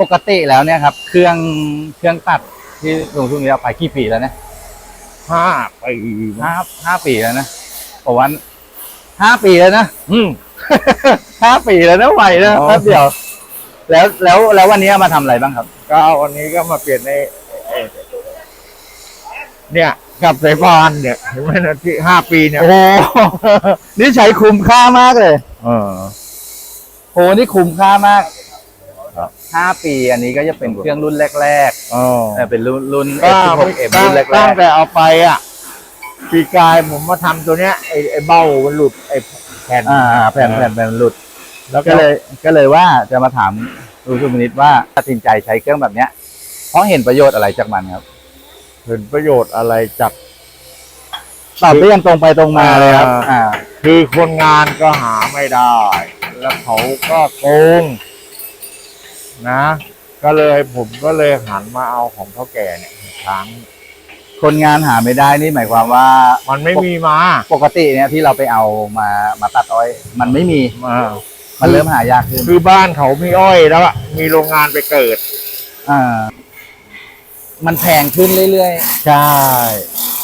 ปกติแล้วเนี่ยครับ เครื่องเครื่องตัดที่ลุงทุ่งนี้เอาไปกี่ปีแล้วเนี่ยห้าปีห้าห้าปีแล้วนะผมว่าห้าปีแล้วนะอืมห้าปีแล้วนะไหวนะอ๋อแป๊บเดียว แล้วแล้วแล้ววันนี้มาทำอะไรบ้างครับ ก็วันนี้ก็มาเปลี่ยนในเอ่อเนี่ยกับสายพานเนี่ยเห็นไหมนะที่ห้าปีเนี่ยโอ้โหนี่ใช้คุ้มค่ามากเลย เออโอ้นี่คุ้มค่ามาก ครับห้าปีอันนี้ก็จะเป็นเครื่องรุ่นแรกอ๋อๆเออเป็นรุ่นรุ่น ก็ F16M ตั้งรุ่นแรตั้งกแต่เอาไปอะปีกายผมมาทำตัวเนี้ยไอ้ไอ้เบ้ามันหลุดไอ้แผ่นๆอ่าแผ่นแผ่นแผ่นหลุด แล้วก็ก็เลเลยยก็เลยว่าจะมาถามลุงสุมนิตว่าตัดสินใจใช้เครื่องแบบเนี้ยเพราะเห็นประโยชน์อะไรจากมันครับเห็นประโยชน์อะไรจาก ตอบได้อยังตรงไปตรงมาเลยครับ อ่าอ่าคือคนงานก็หาไม่ได้ แล้วเขาก็โกง นะ ก็เลยผมก็เลยหันมาเอาของพ่อแก่เนี่ยช้างคนงานหาไม่ได้นี่หมายความว่ามันไม่มีมาปกติเนี่ยที่เราไปเอามามาตัดอ้อย มันไม่มีมามันเริ่มหายากขึ้นคือบ้านเขามีอ้อยแล้วอะมีโรงงานไปเกิด อ่า มันแพงขึ้นเรื่อยใช่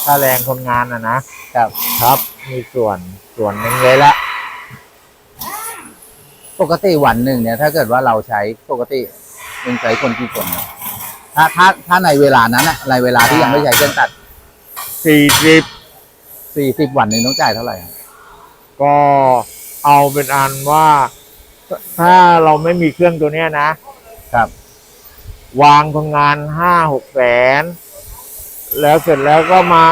ค่าแรงคนงานอะนะ ๆครับ ครับ มีส่วนส่วนหนึ่งเลยละ ปกติวันหนึ่งเนี่ย ถ้าเกิดว่าเราใช้ปกติลุงใช้คนกี่คนครับถ้าถ้าถ้าในเวลานั้นอะในเวลาที่ยังไม่ใช้เครื่องตัดสี่สิบสี่สิบวันหนึ่งต้องจ่ายเท่าไหร่ครับก็เอาเป็นอันว่าถ้าเราไม่มีเครื่องตัวเนี้ยนะ ครับ วางคนงานห้าหกแสน แล้วเสร็จแล้วก็มา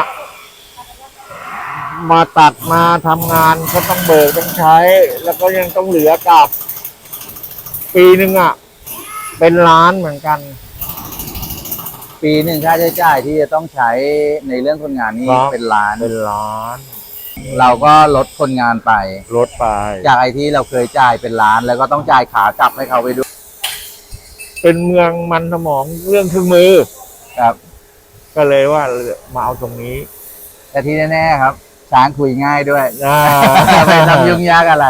มาตัดมาทำงานก็ต้องเบิกต้องใช้ แล้วก็ยังต้องเหลือกลับปีหนึ่งอะ เป็นล้านเหมือนกัน ปีหนึ่งค่าใช้จ่ายที่จะต้องใช้ในเรื่องคนงานนี่ครับ เป็นล้าน เป็นล้านเราก็ลดคนงานไป ลดไป จากไอ้ที่เราเคยจ่ายเป็นล้าน แล้วก็ต้องจ่ายขากลับให้เขาไปด้วยเป็นเมืองมันสมองเรื่องเครื่องมือ ครับ ก็เลยว่ามาเอาตรงนี้ แต่ที่แน่ๆครับ ช้างคุยง่ายด้วยอ่า ไม่ต้องยุ่งยากอะไร